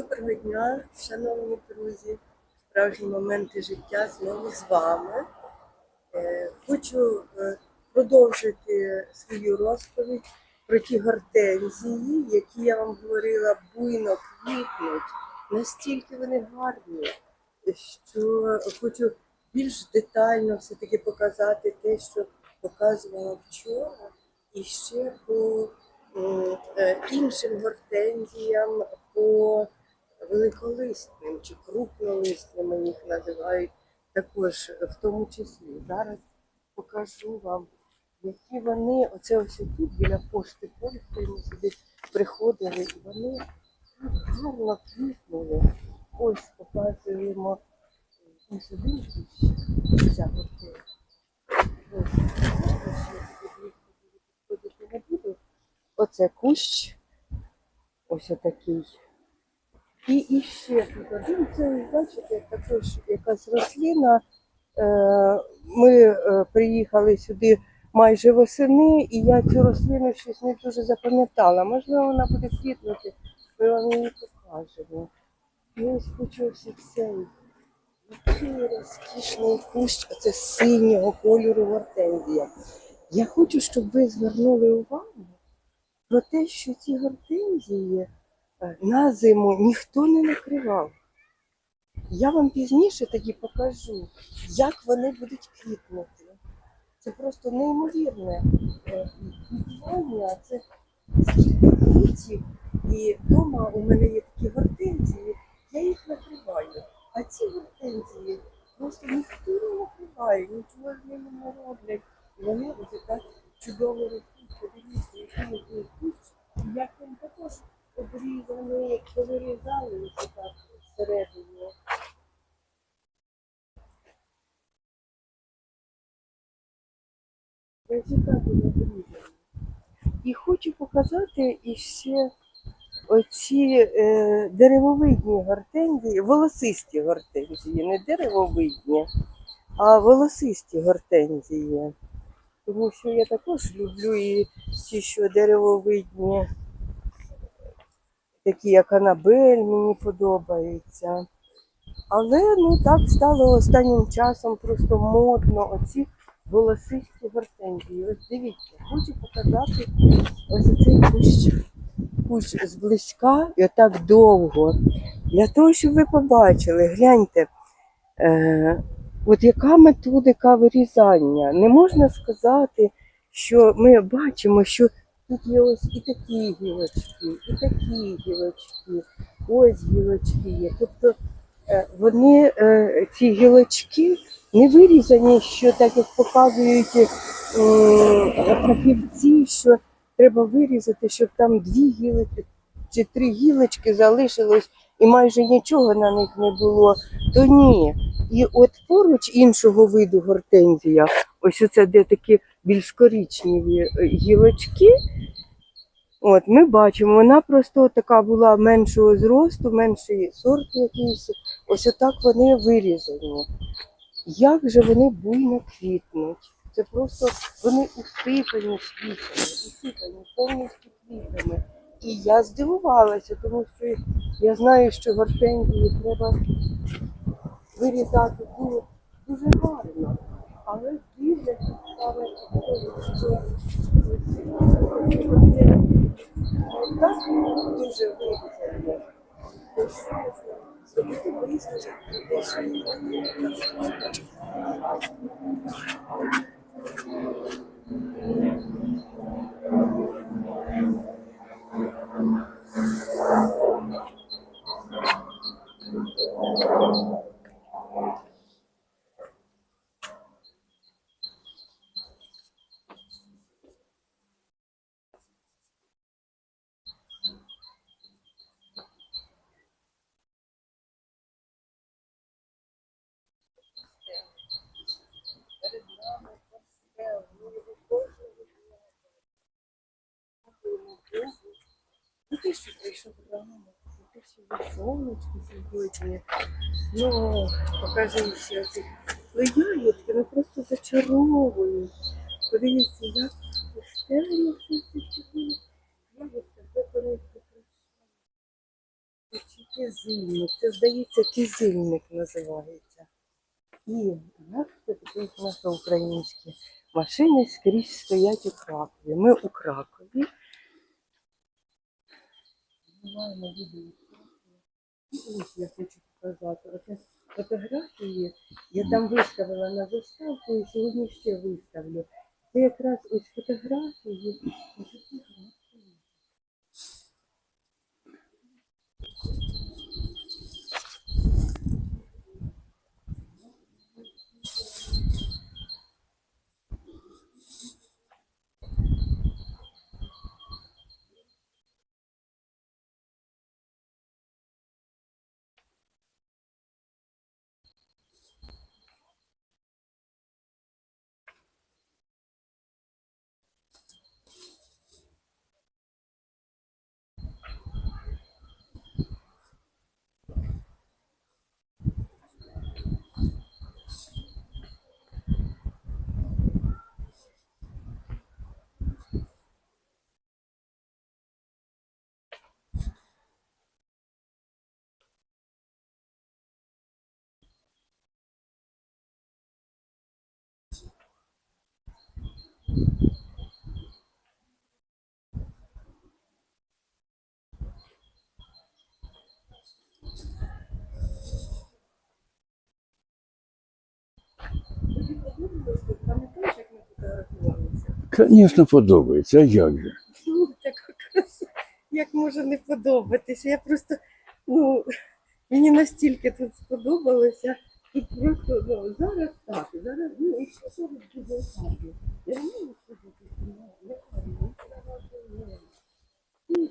Доброго дня, шановні друзі. Справжні моменти життя знову з вами. Е, Хочу е, продовжити свою розповідь про ті гортензії, які я вам говорила, буйно квітнуть. Настільки вони гарні, що хочу більш детально все-таки показати те, що показувала вчора, і ще по е, іншим гортензіям, по великолисним чи крупнолисними їх називають також в тому числі. Зараз покажу вам, які вони, оце ось тут біля пошти пошти, ми сюди приходили, і вони гарно квітнули. Ось показуємо ось один кущ, ця буду. Оце кущ, ось отакий. І іще тут один, це, бачите, також якась рослина. Е, Ми е, приїхали сюди майже восени, і я цю рослину щось не дуже запам'ятала. Можливо, вона буде квітнути, ми вам її покажемо. І ось хочу цей який розкішний кущ, це синього кольору гортензія. Я хочу, щоб ви звернули увагу про те, що ці гортензії на зиму ніхто не накривав. Я вам пізніше тоді покажу, як вони будуть квітнути. Це просто неймовірне е, квітування, це скільки квітів. І вдома у мене є такі гортензії, я їх накриваю. А ці гортензії просто ніхто не накриває, нічого з ними не роблять. Вони ось так чудово ростуть. Подивіться, який кущ, як він також обрізаний, повирізали так всередині. І хочу показати іще оці е, деревовидні гортензії, волосисті гортензії, не деревовидні, а волосисті гортензії. Тому що я також люблю і ті, що деревовидні, такі як Анабель, мені подобаються. Але ну так стало останнім часом просто модно оці волосисті гортензії. Ось дивіться, хочу показати ось цей кущ кущ зблизька і отак довго. Для того, щоб ви побачили, гляньте, е, от яка методика вирізання. Не можна сказати, що ми бачимо, що тут є ось і такі гілочки, і такі гілочки, ось гілочки є. Тобто е, вони, е, ці гілочки, не вирізані, що так як показують фахівці, що треба вирізати, щоб там дві гілочки чи три гілочки залишилось і майже нічого на них не було, то ні. І от поруч іншого виду гортензія, ось оце де такі більш коричневі е, гілочки. От, ми бачимо, вона просто така була меншого зросту, менший сорт якийсь. Ось отак вони вирізані. Як же вони буйно квітнуть? Це просто вони усипані квітами, усипані повністю квітами. І я здивувалася, тому що я знаю, що гортензії треба вирізати дуже, дуже гарно. Але дивляться саме так дуже висновок те, Ну ви сонечко сьогодні. Ну, покажи ще ці леяєтки, ну просто зачаровують. Подивіться, як постельно все чудово. Ягодка, де вони прикрашають. кизильник. Це, здається, кизильник називається. І як це таке наше українське? Машини скрізь стоять у Кракові. Ми у Кракові. Знімаємо відео. Ось я хочу показати. Оце фотографії я там виставила на заставку і сьогодні ще виставлю. Це якраз ось фотографії. Пам'ятаєш, як ми фотографувалися? Звісно, подобається, а як же? Ну, так як може не подобатися. Я просто, ну, мені настільки тут сподобалося. Тут просто, ну, зараз так, зараз, ну, і що зараз буде так. Я не можу сказати, що я кажу, ну, треба, ну, ну,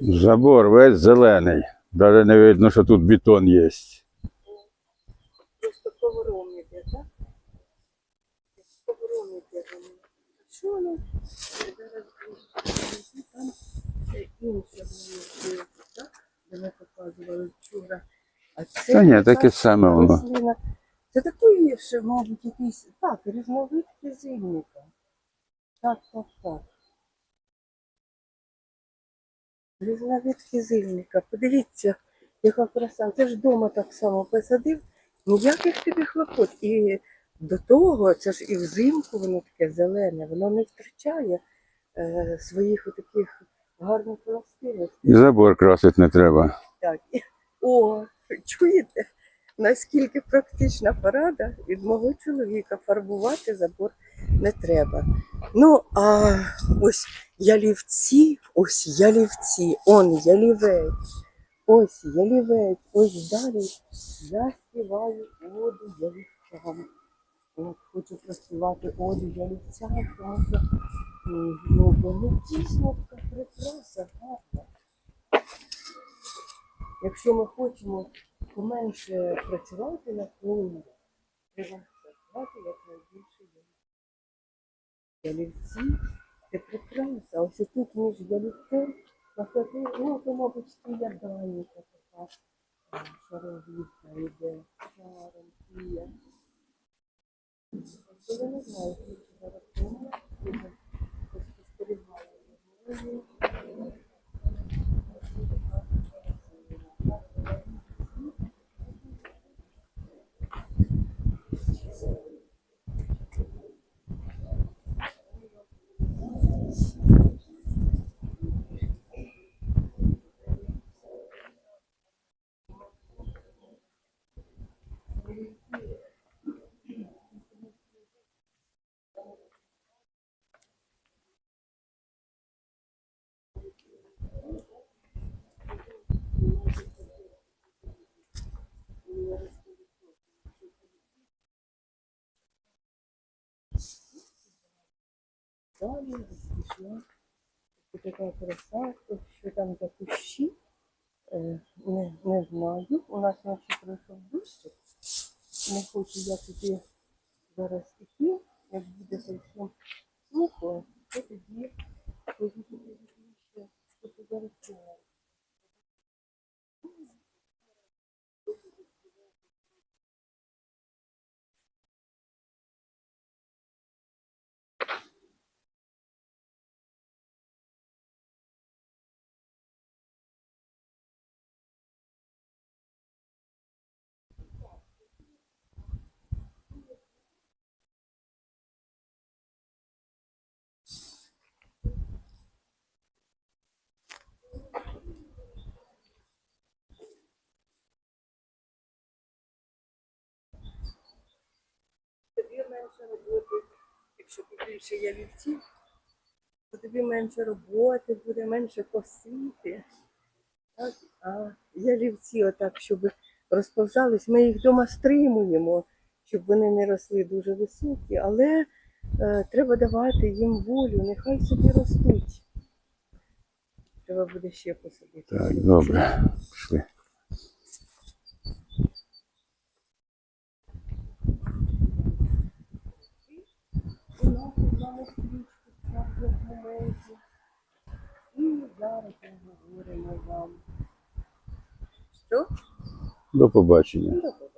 Забор весь зелений. Навіть не видно, що тут бетон є. Просто ковром іде, так? Ковром іде. Що воно? Зараз там інше є, так? Де ми показували вчора. А це Та ні, таке саме воно. Це такий, що, мабуть, якийсь, так, різновид кизильника. Так, так, так. Різновид кизильника. Подивіться, Яка краса. Ти ж вдома так само посадив, ніяких тобі хлопот. І до того, це ж і взимку воно таке зелене, воно не втрачає е, своїх таких гарних властивостей. І забор красити не треба. Так. О, чуєте? Наскільки практична порада від мого чоловіка фарбувати забор не треба. Ну, а ось ялівці, ось ялівці, он ялівець, ось ялівець, ось далі я співаю оду ялівцям. От хочу проспівати оду ялівцям, що м, ну, дійсно така прекраса, гарна. Якщо ми хочемо поменше працювати на полі, треба працювати якнайбільше ялівці. Це прекрасно. Ось тут між ялівцем ну, то, мабуть, стоя даніка така шаровіка йде, шаром, кія. Я не знаю, що зараз спостерігала далі пішла. Така краса, то що там за кущі, е, не, не знаю. У нас ночі пройшов дощик. Не хочу я туди зараз іти, як буде зовсім сухо, то тоді туди ще тут зараз немає. Більше ялівців, то тобі менше роботи, буде менше косити. Так? А ялівці, отак, щоб розповзались, ми їх вдома стримуємо, щоб вони не росли дуже високі, але е, треба давати їм волю, нехай собі ростуть. Треба буде ще посадити. Так, добре. Пішли. У стрічку в моменті. І зараз говоримо вам. Що? До побачення. До добре.